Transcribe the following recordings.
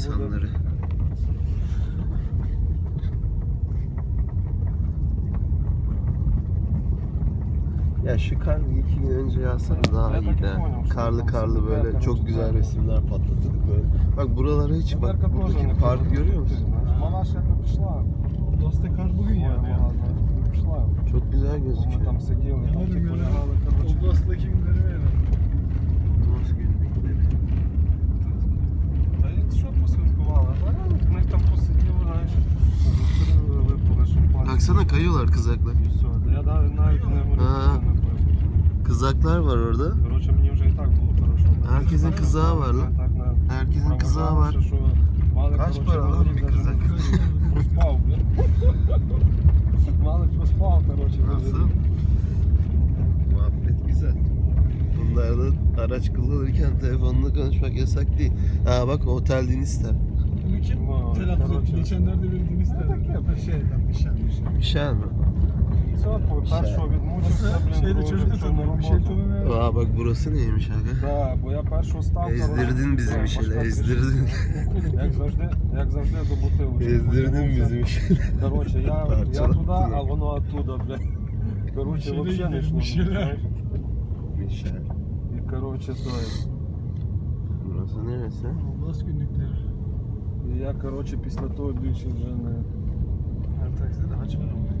insanları. Ya şu kar bir iki gün önce yağsa daha Ben iyiydi. takip ha. oynamıştım. Karlı karlı Ben böyle karlı çok güzel güzel. resimler patlatırdık böyle. Bak buralara hiç bak Марка тоже buradaki не parkı пішла. görüyor musun? Вона ще не пішла. Dost'ta kar bugün Ой, yağdı ya. вона не пішла. Çok güzel Ми gözüküyor. там сиділи, там ті полягали, коротше. Dost'taki günleri verin. Dost А, Ми там посиділи, знаєш, закурили, випили шампанське. Baksana kayıyorlar kızaklar. І все. Я навіть навіть не говорю, Ага. що не пив. Kızaklar var orada. Коротше, мені вже і так було хорошо. Herkesin kızağı var lan. Так, на- Herkesin kızağı var. Що мали, Kaç коротше, para lan мали bir даже kızak? Проспав, блін. Мали проспав, коротше. Nasıl? Muhabbet güzel. Bunlarda araç kullanırken telefonla konuşmak yasak değil. Ha bak otel Dinistar. Bunu kim Vay, telaffuz etti? коротше. Geçenlerde bildiğiniz de. Ha, Şeyden bir şey bir şey. Bir şey mi? Все, першого відмучився, блін, Şeyde коротше, çocuk da пішов на tanıyor. Bir şey роботу. tanımıyor. Aa bak burası neymiş aga? Да, бо я першого став. Ezdirdin bizim işleri, ezdirdin. Як завжди, як завжди до бутилочки. Ezdirdin Подивився. bizim işleri. Коротше, я, я Парчала туди, туди. а воно оттуда, бля. Коротше, Мішелі вообще не йде, йшло. мішелі. знаєш. Müşer. І коротше, той. Burası neresi? Dost günlükleri. І я, коротше, після того більше вже не, Her takside de haç var ama.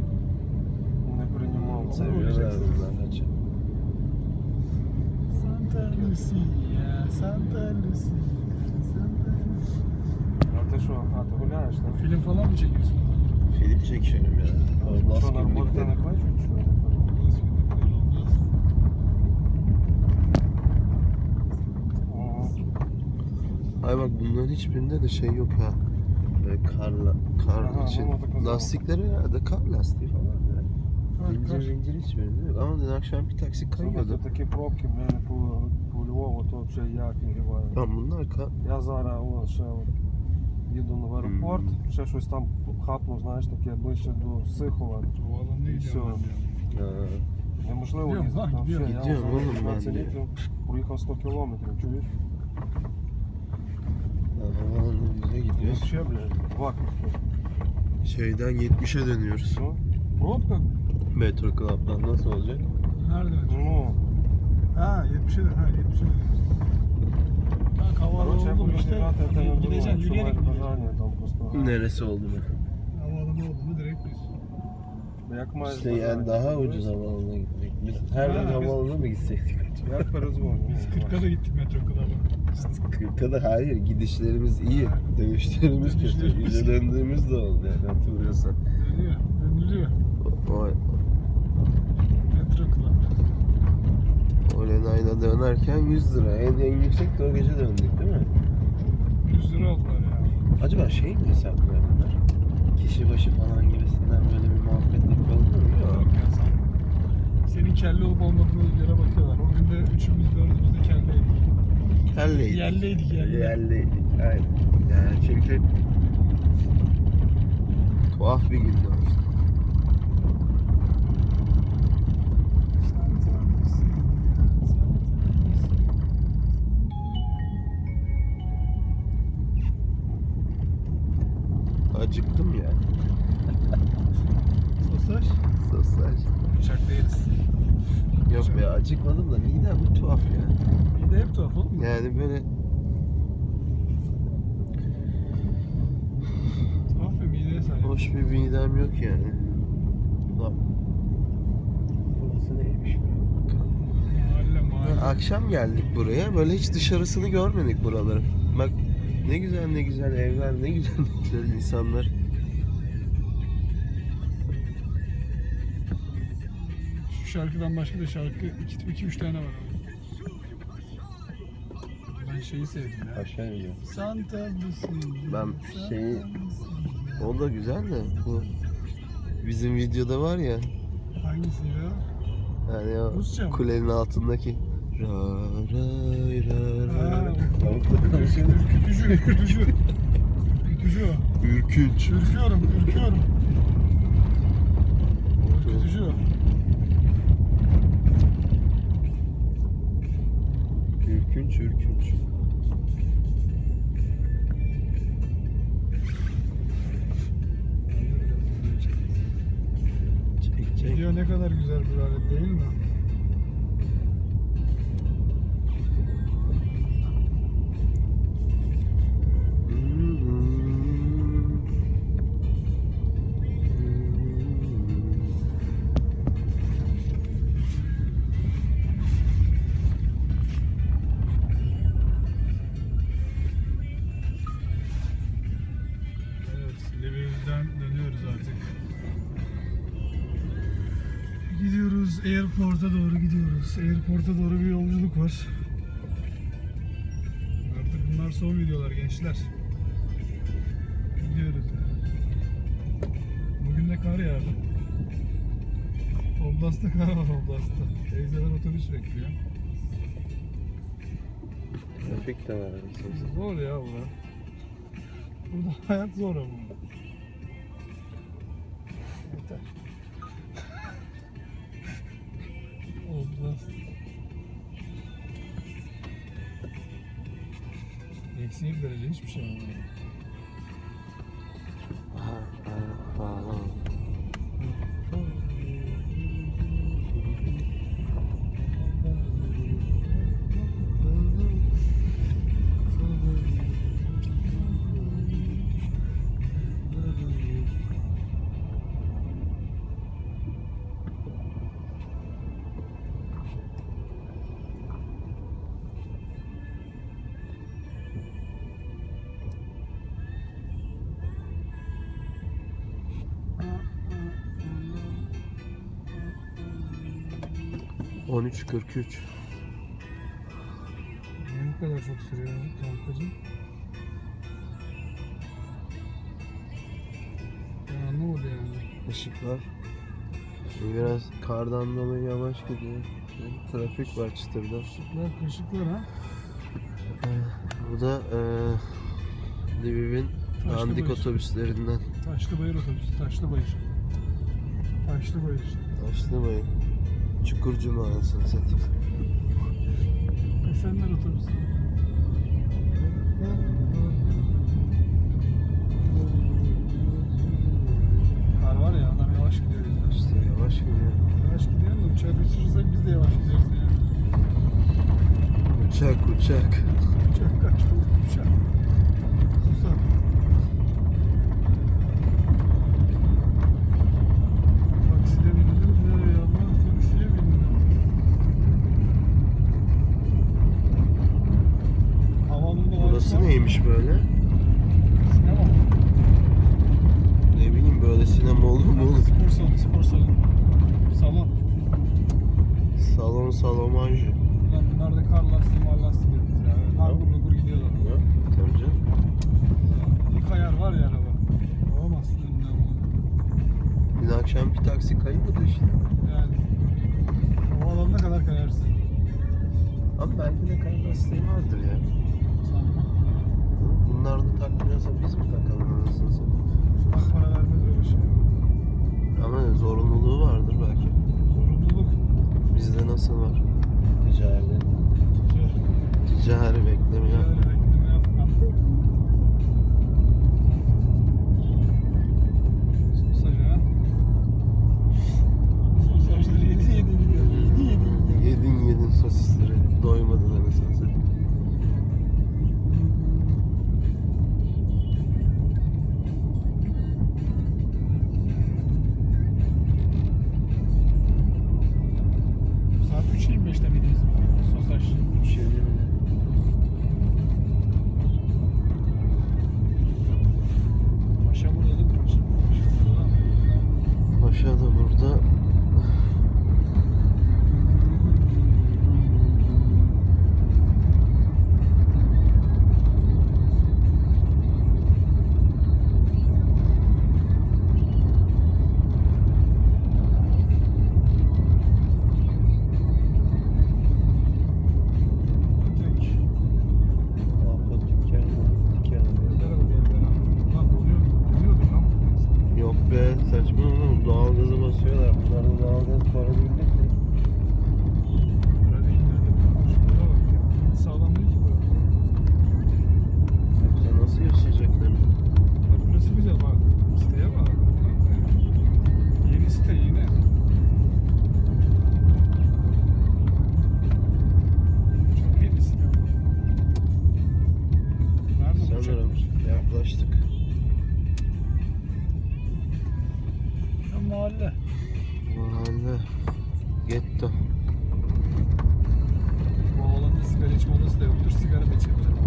не приймав це. Seviyorlar bunlar haçı. Santa Lucia, Santa Lucia, Santa Lucia. А ти що, а ти гуляєш, так? Film falan mı çekiyorsun? Film çekiyorum ya. Allah Що, на роботу не günlükleri. кличуть, що? Ay bak bunların hiçbirinde de şey yok ha. Böyle karla, kar Aha, için. Lastikleri herhalde kar lastiği falan ya. Ha, Zincir kar. zincir hiçbirinde yok. Ama dün akşam bir taksi kayıyordu. такі пробки, блін, по, по Львову, то взагалі я офігіваю. Lan bunlar kar... Я зараз о, ще от їду в аеропорт, ще щось там хапну, знаєш, таке ближче до Сихова. І все. Aa, Неможливо їздити. gidiyorum. я вже oğlum, 15 ben de. літрів, проїхав 100 кілометрів, чуєш? Arabalarımıza gidiyoruz. Geçiyor bile. Bak. Şeyden 70'e dönüyoruz. Probka mı? Metro Club'dan nasıl olacak? Nerede? Oo. Ha 70'e dön. Ha 70'e dön. Kanka havalı işte gideceksin yürüyerek gideceksin. Neresi oldu mu? Havalı oldu mu direkt biz. İşte yani daha ucuz havaalanına gitmek. Biz her gün havaalanına mı gitseydik? Yaparız bu. Biz 40'a da gittik metro kadar. 40'a da hayır gidişlerimiz iyi. Dönüşlerimiz kötü. Bize döndüğümüz de oldu yani hatırlıyorsan. Dönüyor, döndürüyor. O, Metro klab. o Lenay'la dönerken 100 lira. En, en yüksek de o gece döndük değil mi? 100 lira oldular ya. Acaba şey mi hesaplıyor bunlar? Kişi başı falan gibisinden böyle bir muhabbet yapalım mı? Yok Yok. ya sen. Senin kelle olup olmadığına göre bakıyorlar. O gün de üçümüz dördümüz de kelleydik. Kelleydik. Yerliydik yerli. Yerliydik. Aynen. Yani çünkü tuhaf bir gündü o. Acıktım ya. Sosaj. Sosaj. Uçakta yeriz. Yok be acıkmadım da midem bir tuhaf ya. Bir de hep tuhaf oğlum. Yani böyle Tuhaf ve mideye sahip. hoş bir midem yok yani. Ulan. Burası neymiş be? Bakalım. Mahalle mahalle. Akşam geldik buraya. Böyle hiç dışarısını görmedik buraları. Bak ne güzel ne güzel evler, ne güzel ne güzel insanlar. Şu şarkıdan başka da şarkı 2-3 tane var. abi. Şeyi sevdim ya. Aşağı iniyor. Santa Lucia. Ben Santa şeyi-. O da güzel de bu bizim videoda var ya Hangisiydi o? hani o Rusça mı? kulenin altındaki ra ra Ha, ra Tavukla konuşuyor. Ürkütücü, ürkütücü. Ürkütücü o. Ürkünç. Ürküyorum, ürküyorum. Ürkütücü o. Ürkünç ürkünç. Güzel bir alet değil mi? Airport'a doğru gidiyoruz. Airport'a doğru bir yolculuk var. Artık bunlar son videolar gençler. Gidiyoruz. Bugün de kar yağdı. Oblast'ta kar var Oblast'ta. Teyzeler otobüs bekliyor. Trafik de var. Zor ya bu. Burada hayat zor ama. Yeter. Oblast. Eksi bir derece hiçbir şey olmuyor. 13.43 Ne kadar çok sürüyor kankacım? Ben anlamadım yani. Işıklar. Biraz kardan dolayı yavaş gidiyor. Şöyle Trafik var çıtırda. Işıklar kışıklar ha. Bu da eee Lviv'in Taşlı dandik Bayır. otobüslerinden. Taşlıbayır otobüsü, Taşlıbayır. Taşlıbayır. Taşlıbayır. Taşlımayın. Çukurcuma anasını satayım. Esenler otobüsü. Kar var ya adam yavaş gidiyor. ya. İşte yavaş gidiyor. Yavaş gidiyor da uçağı kaçırırsak biz de yavaş gideriz yani. Uçak. Uçak Bir taksi kayıptı işte. Yani. O alana kadar kayarsın. Ama belki de kayıp lastiği vardır ya. Bunlar da takmıyorsa biz mi takalım anasını satayım? Bak para vermez öyle şey. Ama zorunluluğu vardır belki. Zorunluluk. Bizde nasıl var? Ticari. Ticari bekleme ya. Mahalle. Getto. Bu alanda sigara içme odası da yoktur. Sigara da içebilir.